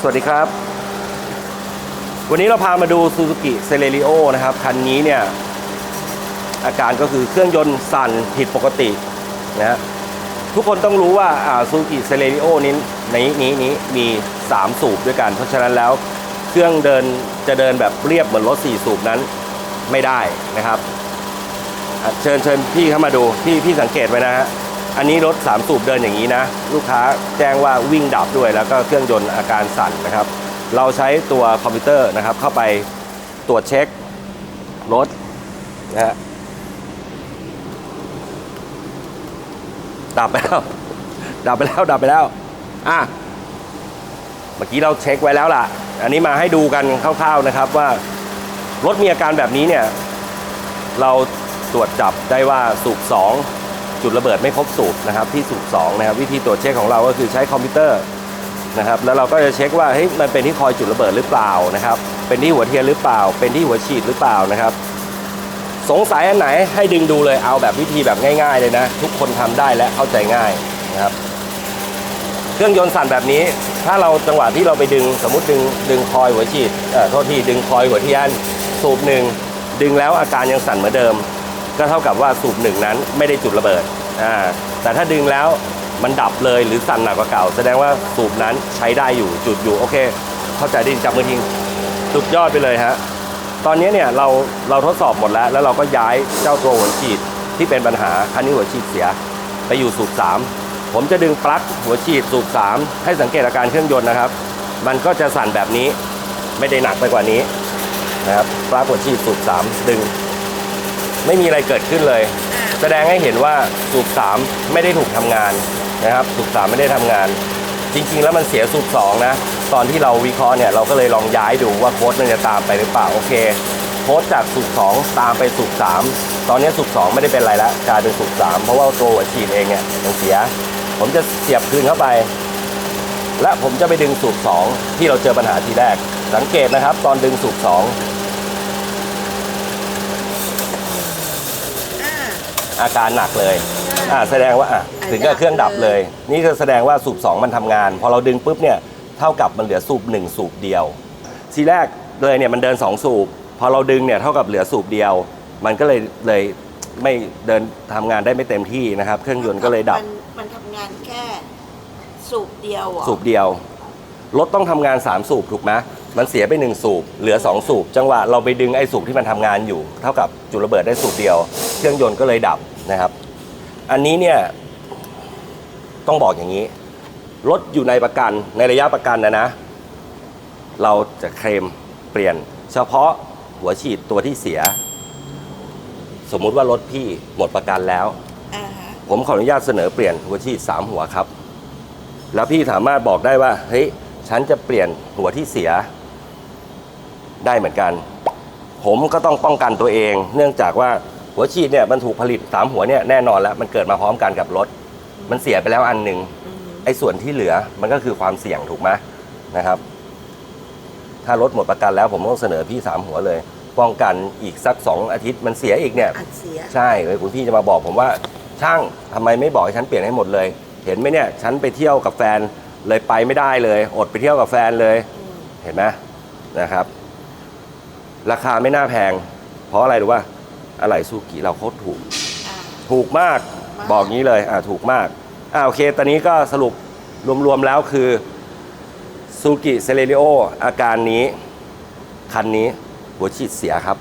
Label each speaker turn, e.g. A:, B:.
A: สวัสดีครับ วันนี้เราพามาดู Suzuki Celerio นะครับ คันนี้เนี่ย อาการก็คือเครื่องยนต์สั่นผิดปกตินะฮะทุกคนต้องรู้ว่าอ่า Suzuki Celerio นี้นี้นี้นี้มี 3 สูบด้วยกัน เพราะฉะนั้นแล้วเครื่องเดินจะเดินแบบเรียบเหมือนรถ 4 สูบนั้นไม่ได้นะครับ เชิญเชิญพี่เข้ามาดู พี่พี่สังเกตไว้นะฮะ อันนี้รถ 3 สูบเดินอย่างนี้นะ ลูกค้าแจ้งว่าวิ่งดับด้วยแล้วก็เครื่องยนต์อาการสั่นนะครับ เราใช้ตัวคอมพิวเตอร์นะครับ เข้าไปตรวจเช็ครถนะฮะดับไปแล้ว ดับไปแล้วดับไปแล้วอะเมื่อกี้เราเช็คไว้แล้วล่ะ อันนี้มาให้ดูกันคร่าวๆนะครับว่ารถมีอาการแบบนี้เนี่ย เราตรวจจับได้ว่าสูบ2 จุดระเบิดไม่ครบสูบนะครับที่สูบ2นะครับวิธีตรวจเช็คของเราก็คือใช้คอมพิวเตอร์นะครับแล้วเราก็จะเช็คว่าเฮ้ยมันเป็นที่คอยจุดระเบิดหรือเปล่านะครับ เป็นที่หัวเทียนหรือเปล่า เป็นที่หัวฉีดหรือเปล่านะครับ สงสัยอันไหนให้ดึงดูเลยเอาแบบวิธีแบบง่าย ๆ เลยนะ ทุกคนทำได้และเข้าใจง่ายนะครับ เครื่องยนต์สั่นแบบนี้ ถ้าเราจังหวะที่เราไปดึงสมมติดึงดึงคอยหัวฉีดเอ่อโทษทีดึงคอยหัวเทียนสูบหนึ่งดึงแล้วอาการยังสั่นเหมือนเดิม ก็เท่ากับว่าสูบหนึ่งนั้นไม่ได้จุดระเบิดอ่าแต่ถ้าดึงแล้วมันดับเลยหรือสั่นหนักกว่าเก่า แสดงว่าสูบนั้นใช้ได้อยู่จุดอยู่โอเค เข้าใจดินจับมือทิ้งสุดยอดไปเลยฮะตอนนี้เนี่ยเราเราทดสอบหมดแล้ว แล้วเราก็ย้ายเจ้าตัวหัวฉีดที่เป็นปัญหาคันนี้หัวฉีดเสีย ไปอยู่สูบ3ผมจะดึงปลั๊กหัวฉีดสูบ3ให้สังเกตอาการเครื่องยนต์นะครับ มันก็จะสั่นแบบนี้ไม่ได้หนักไปกว่านี้นะครับปลั๊กหัวฉีดสูบ3ดึง ไม่มีอะไรเกิดขึ้นเลย แสดงให้เห็นว่าสูบ3ไม่ได้ถูกทำงานนะครับ สูบ3ไม่ได้ทำงาน จริง ๆ แล้วมันเสียสูบ2นะ ตอนที่เราวิเคราะห์เนี่ยเราก็เลยลองย้ายดูว่าโค้ดมันจะตามไปหรือเปล่าโอเคโค้ดจากสูบ2ตามไปสูบ3ตอนนี้สูบ2ไม่ได้เป็นไรแล้วกลายเป็นสูบ3เพราะว่าตัวหัวฉีดเองเนี่ยมันเสีย ผมจะเสียบคืนเข้าไป และผมจะไปดึงสูบ2ที่เราเจอปัญหาทีแรก สังเกตนะครับ ตอนดึงสูบ2
B: อ่า
A: อาการหนักเลยอ่าแสดงว่าอะถึงกับเครื่องดับเลย นี่คือแสดงว่าสูบ2 มันทำงาน พอเราดึงปุ๊บเนี่ยเท่ากับมันเหลือสูบ 1 สูบเดียว ทีแรกเลยเนี่ยมันเดิน 2 สูบ พอเราดึงเนี่ยเท่ากับเหลือสูบเดียว มันก็เลยเลยไม่เดินทำงานได้ไม่เต็มที่นะครับ เครื่องยนต์ก็เลยดับ
B: มันมันทำงานแค่สูบเดียวเหรอ
A: สูบเดียว รถต้องทำงาน 3 สูบถูกไหม มันเสียไป 1 สูบ เหลือ 2 สูบ จังหวะเราไปดึงไอ้สูบที่มันทำงานอยู่ เท่ากับจุดระเบิดได้สูบเดียว เครื่องยนต์ก็เลยดับนะครับ อันนี้เนี่ยต้องบอกอย่างนี้ รถอยู่ในประกันในระยะประกันนะนะ เราจะเคลมเปลี่ยน เฉพาะหัวฉีดตัวที่เสีย สมมุติว่ารถพี่หมดประกันแล้ว
B: อ่าฮะ
A: ผมขออนุญาตเสนอเปลี่ยนหัวฉีดสามหัวครับ แล้วพี่สามารถบอกได้ว่าเฮ้ยฉันจะเปลี่ยนหัวที่เสีย ได้เหมือนกัน ผมก็ต้องป้องกันตัวเอง เนื่องจากว่าหัวฉีดเนี่ยมันถูกผลิตสามหัวเนี่ยแน่นอนแล้วมันเกิดมาพร้อมกันกับรถ มันเสียไปแล้วอันหนึ่ง
B: อืม
A: ไอ้ส่วนที่เหลือมันก็คือความเสี่ยงถูกไหมนะครับ ถ้ารถหมดประกันแล้วผมต้องเสนอพี่สามหัวเลยป้องกันอีกสักสองอาทิตย์มันเสียอีกเนี่ย
B: อัดเสีย
A: ใช่เลยคุณพี่จะมาบอกผมว่าช่างทำไมไม่บอกให้ฉันเปลี่ยนให้หมดเลย เห็นไหมเนี่ยฉันไปเที่ยวกับแฟนเลยไปไม่ได้เลย อดไปเที่ยวกับแฟนเลย
B: อืม
A: เห็นไหมนะครับ ราคาไม่น่าแพง เพราะอะไรรู้ว่าอะไรซูกิเราโคตรถูก
B: อ่า
A: ถูกมาก
B: มาก
A: บอกงี้เลยอ่าถูกมากอ่าโอเค ตอนนี้ก็สรุปรวมๆแล้วคือซูกิเซเลริโออาการนี้ คันนี้หัวฉีดเสียครับ